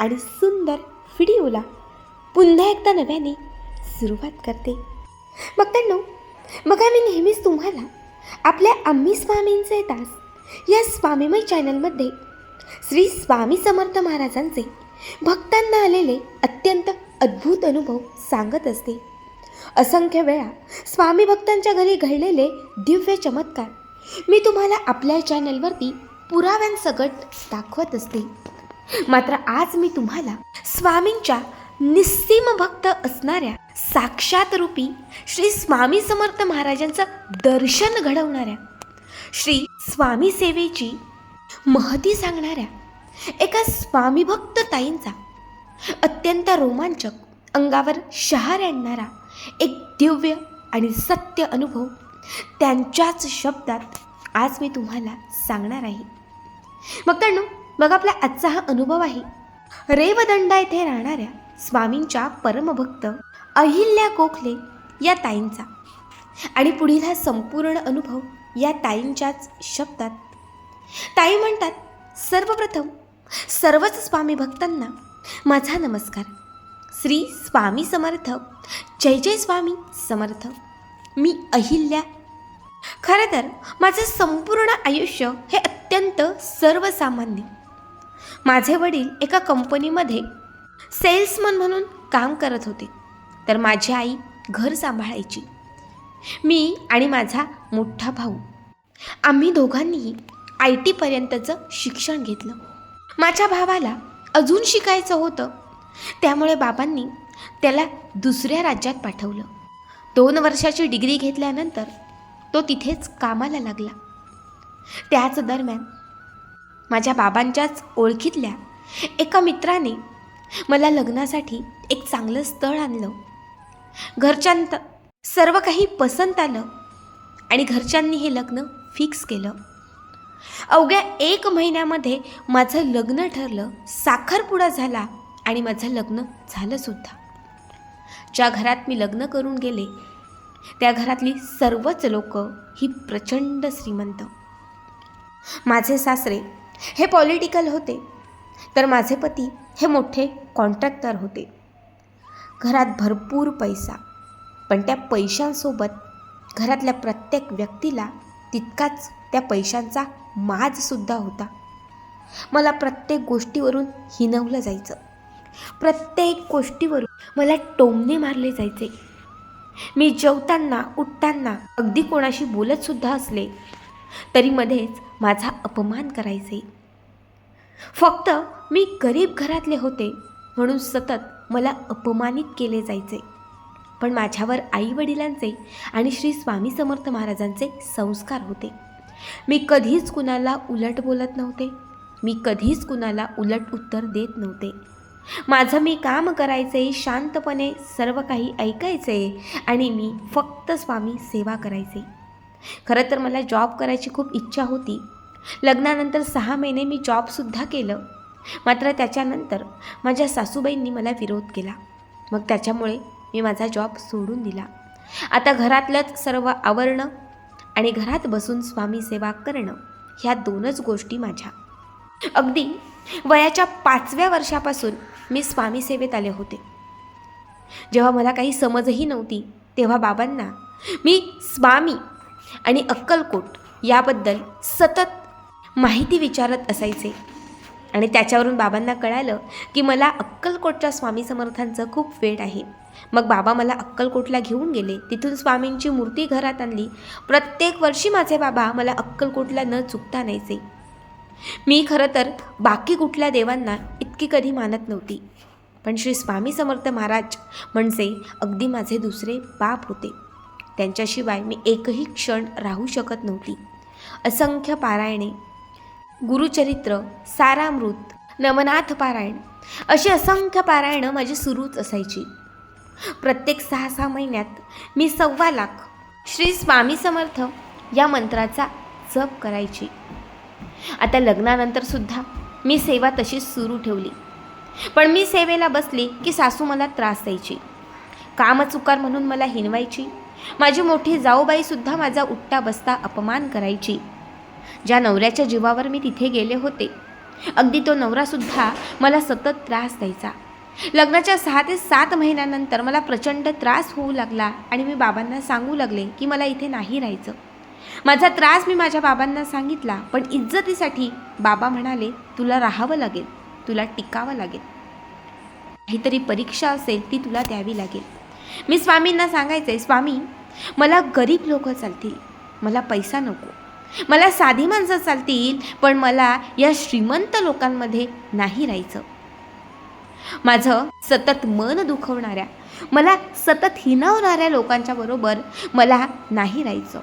आणि सुंदर व्हिडिओला पुन्हा एकदा नव्याने सुरुवात करते. मग त्यांनो बघा मी नेहमीच तुम्हाला आपल्या आम्ही स्वामींचे दास या स्वामीमय चॅनलमध्ये श्री स्वामी समर्थ महाराजांचे भक्तांना आलेले अत्यंत अद्भुत अनुभव सांगत असते. असंख्य वेळा स्वामी भक्तांच्या घरी घडलेले दिव्य चमत्कार मी तुम्हाला आपल्या चॅनलवरती पुराव्यांसकट दाखवत असते. मात्र आज मी तुम्हाला स्वामींच्या निस्सीम भक्त असणाऱ्या साक्षात रूपी श्री स्वामी समर्थ महाराजांचं दर्शन घडवणाऱ्या श्री स्वामी सेवेची महती सांगणाऱ्या एका स्वामीभक्त ताईंचा अत्यंत रोमांचक अंगावर शहार आणणारा एक दिव्य आणि सत्य अनुभव त्यांच्याच शब्दात आज मी तुम्हाला सांगणार आहे. मग मग बघा आपला आजचा हा अनुभव आहे. रेवदंडा येथे राहणाऱ्या स्वामींच्या परमभक्त अहिल्या कोखले या ताईंचा. आणि पुढील हा संपूर्ण अनुभव या ताईंच्याच शब्दात. ताई म्हणतात सर्वप्रथम सर्वच स्वामी भक्तांना माझा नमस्कार. श्री स्वामी समर्थ जय जय स्वामी समर्थ. मी अहिल्या. खरं तर माझं संपूर्ण आयुष्य हे अत्यंत सर्वसामान्य माझे वडील एका कंपनीमध्ये सेल्समन म्हणून काम करत होते. तर माझी आई घर सांभाळायची. मी आणि माझा मोठा भाऊ. आम्ही दोघांनीही आय टीपर्यंतचं शिक्षण घेतलं. माझ्या भावाला अजून शिकायचं होतं. त्यामुळे बाबांनी त्याला दुसऱ्या राज्यात पाठवलं. दोन वर्षाची डिग्री घेतल्यानंतर तो तिथेच कामाला लागला. त्याच दरम्यान माझ्या बाबांच्याच ओळखीतल्या एका मित्राने मला लग्नासाठी एक चांगलं स्थळ आणलं. घरच्यांत सर्व काही पसंत आलं आणि घरच्यांनी हे लग्न फिक्स केलं. अवघ्या एक महिन्यामध्ये माझं लग्न ठरलं साखरपुडा झाला आणि माझं लग्न झालंसुद्धा ज्या घरात मी लग्न करून गेले त्या घरातली सर्वच लोक ही प्रचंड श्रीमंत. माझे सासरे हे पॉलिटिकल होते. तर माझे पती हे मोठे कॉन्ट्रॅक्टर होते. घरात भरपूर पैसा पण त्या पैशांसोबत घरातल्या प्रत्येक व्यक्तीला तितकाच त्या पैशांचा माजसुद्धा होता. मला प्रत्येक गोष्टीवरून हिनवलं जायचं. प्रत्येक गोष्टीवरून मला टोमणे मारले जायचे. मी जेवताना उठताना अगदी कोणाशी बोलतसुद्धा असले तरी मध्येच माझा अपमान करायचे. फक्त मी गरीब घरातले होते म्हणून सतत मला अपमानित केले जायचे. पण माझ्यावर आईवडिलांचे आणि श्री स्वामी समर्थ महाराजांचे संस्कार होते. मी कधीच कुणाला उलट बोलत नव्हते. मी कधीच कुणाला उलट उत्तर देत नव्हते. माझं मी काम करायचे शांतपणे सर्व काही ऐकायचे आणि मी फक्त स्वामी सेवा करायचे. खरं तर मला जॉब करायची खूप इच्छा होती. लग्नानंतर सहा महिने मी जॉबसुद्धा केलं. मात्र त्याच्यानंतर माझ्या सासूबाईंनी मला विरोध केला. मग त्याच्यामुळे मी माझा जॉब सोडून दिला. आता घरातलंच सर्व आवरणं आणि घरात बसून स्वामी सेवा करणं ह्या दोनच गोष्टी माझ्या. अगदी वयाच्या पाचव्या वर्षापासून मी स्वामी सेवेत आले होते. जेव्हा मला काही समजही नव्हती तेव्हा बाबांना मी स्वामी आणि अक्कलकोट याबद्दल सतत माहिती विचारत असायचे. आणि त्याच्यावरून बाबांना कळालं की मला अक्कलकोटच्या स्वामी समर्थांचं खूप वेळ आहे. मग बाबा मला अक्कलकोटला घेऊन गेले. तिथून स्वामींची मूर्ती घरात आणली. प्रत्येक वर्षी माझे बाबा मला अक्कलकोटला न चुकता न्यायचे. मी खरं तर बाकी कुठल्या देवांना इतकी कधी मानत नव्हती. पण श्री स्वामी समर्थ महाराज म्हणजे अगदी माझे दुसरे बाप होते. त्यांच्याशिवाय मी एकही क्षण राहू शकत नव्हती. असंख्य पारायणे गुरुचरित्र सारामृत नमनाथ पारायण अशी असंख्य पारायणं माझी सुरूच असायची. प्रत्येक सहा सहा महिन्यात मी सव्वा लाख श्री स्वामी समर्थ या मंत्राचा जप करायची. आता लग्नानंतर सुद्धा मी सेवा तशीच सुरू ठेवली. पण मी सेवेला बसली की सासू मला त्रास द्यायची. कामचुकार म्हणून मला हिनवायची माझी मोठी जाऊबाईसुद्धा माझा उठता बसता अपमान करायची. ज्या नवऱ्याच्या जीवावर मी तिथे गेले होते अगदी तो नवरासुद्धा मला सतत त्रास द्यायचा. लग्नाच्या सहा ते सात महिन्यानंतर मला प्रचंड त्रास होऊ लागला आणि मी बाबांना सांगू लागले की मला इथे नाही राहायचं. माझा त्रास मी माझ्या बाबांना सांगितला पण इज्जतीसाठी बाबा म्हणाले तुला राहावं लागेल तुला टिकावं लागेल. काहीतरी परीक्षा असेल ती तुला द्यावी लागेल. मी स्वामींना सांगायचे स्वामी मला गरीब लोक चालतील मला पैसा नको. मला साधी माणसं चालतील पण मला या श्रीमंत लोकांमध्ये नाही राहायचं. माझं सतत मन दुखवणाऱ्या मला सतत हिनवणाऱ्या लोकांच्या बरोबर मला नाही राहायचं.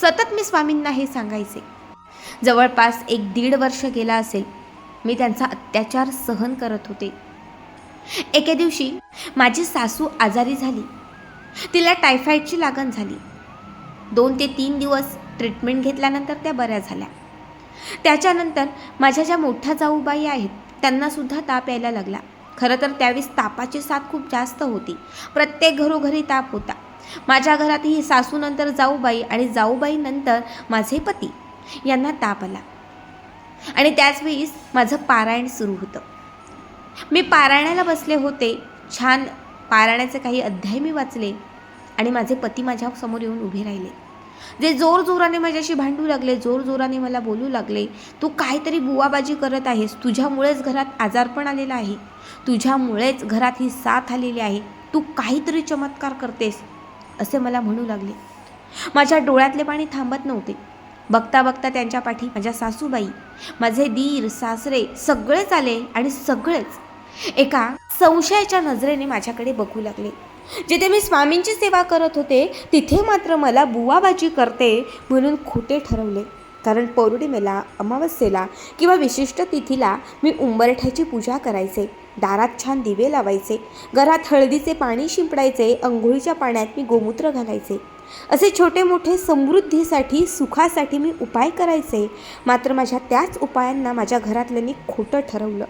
सतत मी स्वामींना हे सांगायचे जवळपास एक दीड वर्ष गेला असेल मी त्यांचा अत्याचार सहन करत होते. एके दिवशी माझी सासू आजारी झाली. तिला टायफॉईडची लागण झाली. दोन ते तीन दिवस ट्रीटमेंट घेतल्यानंतर त्या बऱ्या झाल्या. त्याच्यानंतर माझ्या ज्या मोठ्या जाऊबाई आहेत त्यांनासुद्धा ताप यायला लागला. खरं तर त्यावेळेस तापाची साथ खूप जास्त होती. प्रत्येक घरोघरी ताप होता. माझ्या घरातही सासूनंतर जाऊबाई आणि जाऊबाईनंतर माझे पती यांना ताप आला. आणि त्याचवेळीस माझं पारायण सुरू होतं. मी पारायणाला बसले होते. छान पारायणाचे काही अध्याय मी वाचले आणि माझे पती माझ्यासमोर येऊन उभे राहिले. जे जोर जोराने माझ्याशी भांडू लागले जोर जोराने मला बोलू लागले तू काहीतरी बुवाबाजी करत आहेस. तुझ्यामुळेच घरात आजारपण आलेला आहे. तुझ्यामुळेच घरात ही साथ आलेली आहे. तू काहीतरी चमत्कार करतेस असे मला म्हणू लागले. माझ्या डोळ्यातले पाणी थांबत नव्हते. बघता बघता त्यांच्या पाठी माझ्या सासूबाई माझे दीर सासरे सगळेच आले आणि सगळेच एका संशयाच्या नजरेने माझ्याकडे बघू लागले. जिथे मी स्वामींची सेवा करत होते तिथे मात्र मला बुवाबाजी करते म्हणून खोटे ठरवले. कारण पौर्णिमेला अमावस्येला किंवा विशिष्ट तिथीला मी उंबरठ्याची पूजा करायचे दारात छान दिवे लावायचे घरात हळदीचे पाणी शिंपडायचे अंघोळीच्या पाण्यात मी गोमूत्र घालायचे. असे छोटे मोठे समृद्धीसाठी सुखासाठी मी उपाय करायचे. मात्र माझ्या त्याच उपायांना माझ्या घरातल्यांनी खोटं ठरवलं.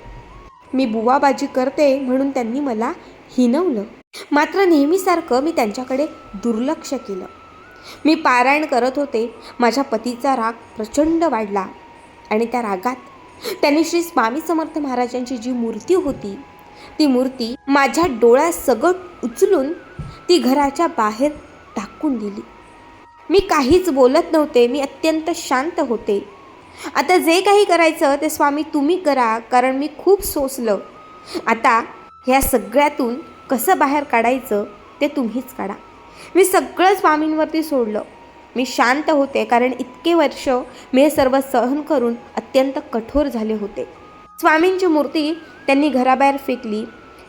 मी बुवाबाजी करते म्हणून त्यांनी मला हिनवलं. मात्र नेहमीसारखं मी त्यांच्याकडे दुर्लक्ष केलं. मी पारायण करत होते. माझ्या पतीचा राग प्रचंड वाढला आणि त्या रागात त्यांनी श्री स्वामी समर्थ महाराजांची जी मूर्ती होती ती मूर्ती माझ्या डोळ्यासगट उचलून ती घराच्या बाहेर टाकून दिली. मी काहीच बोलत नव्हते मी अत्यंत शांत होते. आता जे काही करायचं ते स्वामी तुम्ही करा कारण मी खूप सोसलं. आता ह्या सगळ्यातून कसं बाहेर काढायचं ते तुम्हीच काढा. मी सगळं स्वामींवरती सोडलं. मी शांत होते कारण इतके वर्ष मी हे सर्व सहन करून अत्यंत कठोर झाले होते. स्वामींची मूर्ती त्यांनी घराबाहेर फेकली.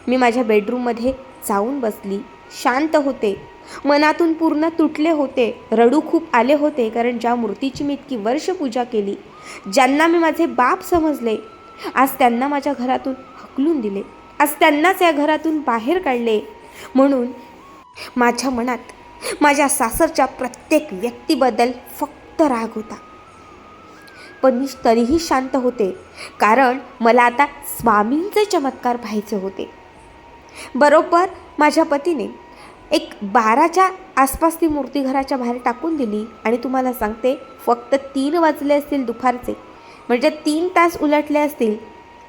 मी माझ्या बेडरूममध्ये जाऊन बसली. शांत होते. मनातून पूर्ण तुटले होते. रडू खूप आले होते कारण ज्या मूर्तीची मी इतकी वर्ष पूजा केली ज्यांना मी माझे बाप समजले आज त्यांना माझ्या घरातून हकलून दिले आज त्यांनाच या घरातून बाहेर काढले. म्हणून माझ्या मनात माझ्या सासरच्या प्रत्येक व्यक्तीबद्दल फक्त राग होता. पण मी तरीही शांत होते कारण मला आता स्वामींचे चमत्कार पाहायचे होते. बरोबर माझ्या पतीने एक बाराच्या आसपास ती मूर्ती घराच्या बाहेर टाकून दिली आणि तुम्हाला सांगते फक्त तीन वाजले असतील दुपारचे. म्हणजे तीन तास उलटले असतील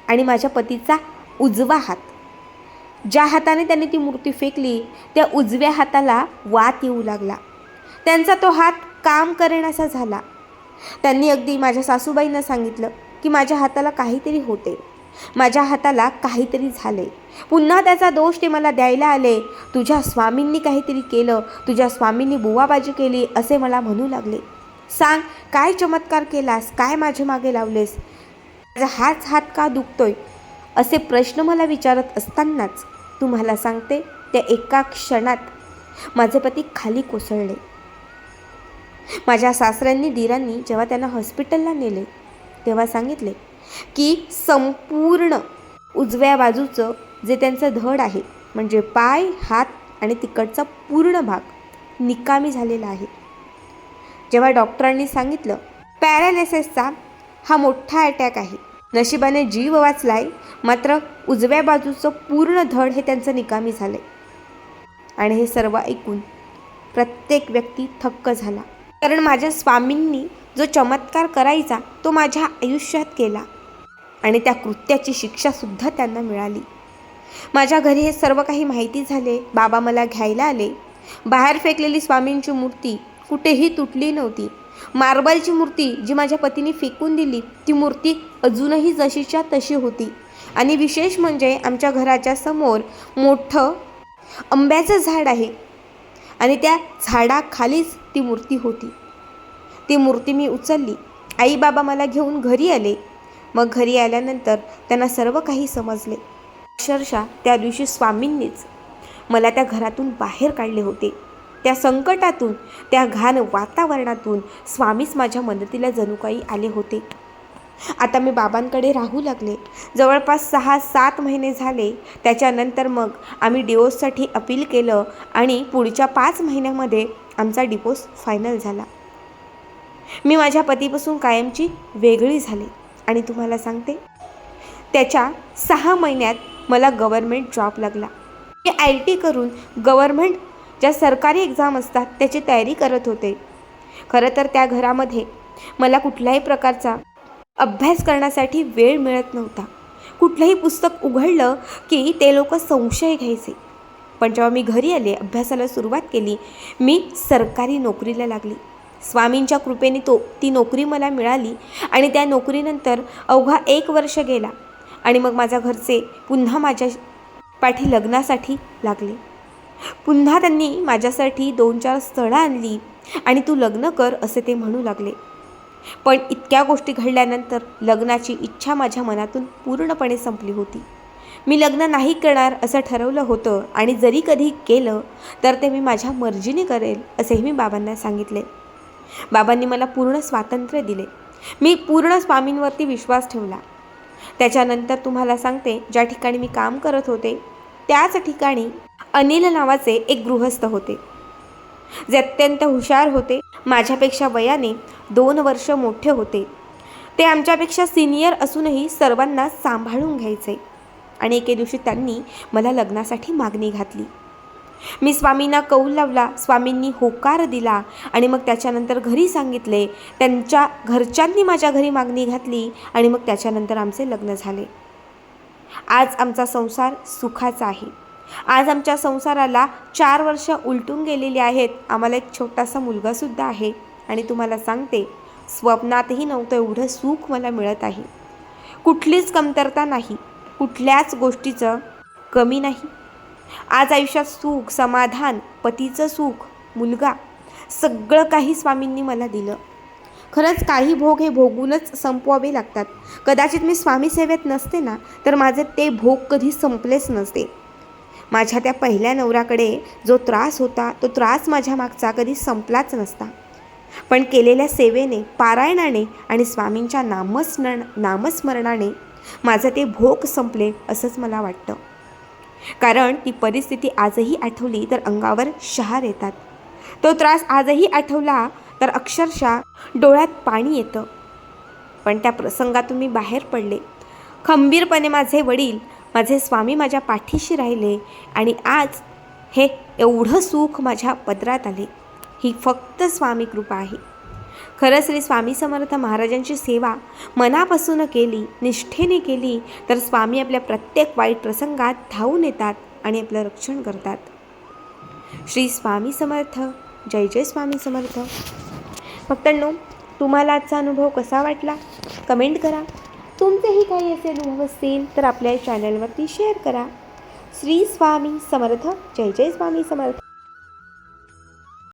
आणि माझ्या पतीचा उजवा हात. ज्या हाताने त्यांनी ती मूर्ती फेकली त्या उजव्या हाताला वात येऊ लागला. त्यांचा तो हात काम करेनासा झाला. त्यांनी अगदी माझ्या सासूबाईंना सांगितलं की माझ्या हाताला काहीतरी होते. माझ्या हाताला काहीतरी झाले. पुन्हा त्याचा दोष ते मला द्यायला आले. तुझ्या स्वामींनी काहीतरी केलं. तुझ्या स्वामींनी बुवाबाजी केली असे मला म्हणू लागले. सांग काय चमत्कार केलास? काय माझे मागे लावलेस? माझा हाच हात का दुखतोय? असे प्रश्न मला विचारत असतानाच तुम्हाला सांगते त्या एका क्षणात माझे पती खाली कोसळले. माझ्या सासऱ्यांनी दिरांनी जेव्हा त्यांना हॉस्पिटलला नेले तेव्हा सांगितले की संपूर्ण उजव्या बाजूचं जे त्यांचं धड आहे म्हणजे पाय हात आणि तिकडचा पूर्ण भाग निकामी झालेला आहे. जेव्हा डॉक्टरांनी सांगितलं पॅरालिसिसचा हा मोठा अटॅक आहे नशिबाने जीव वाचलाय मात्र उजव्या बाजूचं पूर्ण धड हे त्यांचं निकामी झालंय. आणि हे सर्व ऐकून प्रत्येक व्यक्ती थक्क झाला. कारण माझ्या स्वामींनी जो चमत्कार करायचा तो माझ्या आयुष्यात केला. आणि त्या कृत्याची शिक्षासुद्धा त्यांना मिळाली. माझ्या घरी हे सर्व काही माहिती झाले. बाबा मला घ्यायला आले. बाहेर फेकलेली स्वामींची मूर्ती कुठेही तुटली नव्हती. मार्बलची मूर्ती जी माझ्या पतीने फेकून दिली ती मूर्ती अजूनही जशीच्या तशी होती. आणि विशेष म्हणजे आमच्या घराच्या समोर मोठं आंब्याचं झाड आहे आणि त्या झाडाखालीच ती मूर्ती होती. ती मूर्ती मी उचलली. आई बाबा मला घेऊन घरी आले. मग घरी आल्यानंतर त्यांना सर्व काही समजले. अक्षरशः त्या दिवशी स्वामींनीच मला त्या घरातून बाहेर काढले होते. त्या संकटातून त्या घाण वातावरणातून स्वामीच माझ्या मदतीला जणू काही आले होते. आता मी बाबांकडे राहू लागले. जवळपास सहा सात महिने झाले. त्याच्यानंतर मग आम्ही डिवोर्ससाठी अपील केलं आणि पुढच्या पाच महिन्यामध्ये आमचा डिवोर्स फायनल झाला. मी माझ्या पतीपासून कायमची वेगळी झाले. आणि तुम्हाला सांगते त्याच्या सहा महिन्यात मला गव्हर्मेंट जॉब लागला. मी आय टी करून गव्हर्मेंट ज्या सरकारी एक्झाम असतात त्याची तयारी करत होते. खरं तर त्या घरामध्ये मला कुठल्याही प्रकारचा अभ्यास करण्यासाठी वेळ मिळत नव्हता. कुठलंही पुस्तक उघडलं की ते लोक संशय घ्यायचे. पण जेव्हा मी घरी आले अभ्यासाला सुरुवात केली मी सरकारी नोकरीला लागली. स्वामींच्या कृपेने तो ती नोकरी मला मिळाली आणि त्या नोकरीनंतर अवघा एक वर्ष गेला आणि मग माझ्या घरचे पुन्हा माझ्या पाठी लग्नासाठी लागले. पुन्हा त्यांनी माझ्यासाठी दोन चार स्थळं आणली आणि तू लग्न कर असे ते म्हणू लागले. पण इतक्या गोष्टी घडल्यानंतर लग्नाची इच्छा माझ्या मनातून पूर्णपणे संपली होती. मी लग्न नाही करणार असं ठरवलं होतं आणि जरी कधी केलं तर ते मी माझ्या मर्जीने करेल असेही मी बाबांना सांगितले. बाबांनी मला पूर्ण स्वातंत्र्य दिले. मी पूर्ण स्वामींवरती विश्वास ठेवला. त्याच्यानंतर तुम्हाला सांगते ज्या ठिकाणी मी काम करत होते त्याच ठिकाणी अनिल नावाचे एक गृहस्थ होते. जे अत्यंत हुशार होते. माझ्यापेक्षा वयाने दोन वर्ष मोठे होते. ते आमच्यापेक्षा सिनियर असूनही सर्वांना सांभाळून घ्यायचे. आणि एके दिवशी त्यांनी मला लग्नासाठी मागणी घातली. मी स्वामींना कौल लावला स्वामींनी होकार दिला आणि मग त्याच्यानंतर घरी सांगितले त्यांच्या घरच्यांनी माझ्या घरी मागणी घातली आणि मग त्याच्यानंतर आमचे लग्न झाले. आज आमचा संसार सुखाचा आहे. आज आमच्या संसाराला चार वर्ष उलटून गेलेली आहेत. आम्हाला एक छोटासा मुलगासुद्धा आहे आणि तुम्हाला सांगते स्वप्नातही नव्हतं एवढं सुख मला मिळत आहे. कुठलीच कमतरता नाही. कुठल्याच गोष्टीचं कमी नाही. आज आयुष्यात सुख समाधान पतीचं सुख मुलगा सगळं काही स्वामींनी मला दिलं. खरंच काही भोग हे भोगूनच संपवावे लागतात. कदाचित मी स्वामी सेवेत नसते ना तर माझे ते भोग कधी संपलेच नसते. माझ्या त्या पहिल्या नवऱ्याकडे जो त्रास होता तो त्रास माझ्या मागचा कधी संपलाच नसता. पण केलेल्या सेवेने पारायणाने आणि स्वामींच्या नामस्मरण नामस्मरणाने माझं ते भोग संपले असंच मला वाटतं. कारण ती परिस्थिती आजही आठवली तर अंगावर शहार येतात. तो त्रास आजही आठवला तर अक्षरशः डोळ्यात पाणी येतं. पण त्या प्रसंगातून मी बाहेर पडले. खंबीरपणे माझे वडील माझे स्वामी माझ्या पाठीशी राहिले आणि आज हे एवढं सुख माझ्या पदरात आले. ही फक्त स्वामी कृपा आहे. खरं श्री स्वामी समर्थ महाराजांची सेवा मनापासून केली निष्ठेने केली तर स्वामी आपल्या प्रत्येक वाईट प्रसंगात धावून येतात आणि आपलं रक्षण करतात. श्री स्वामी समर्थ जय जय स्वामी समर्थ. भक्तांनो तुम्हाला आजचा अनुभव कसा वाटला? कमेंट करा. तुमचेही काही असे अनुभव असतील तर आपल्या चॅनलवरती शेअर करा. श्री स्वामी समर्थ जय जय स्वामी समर्थ.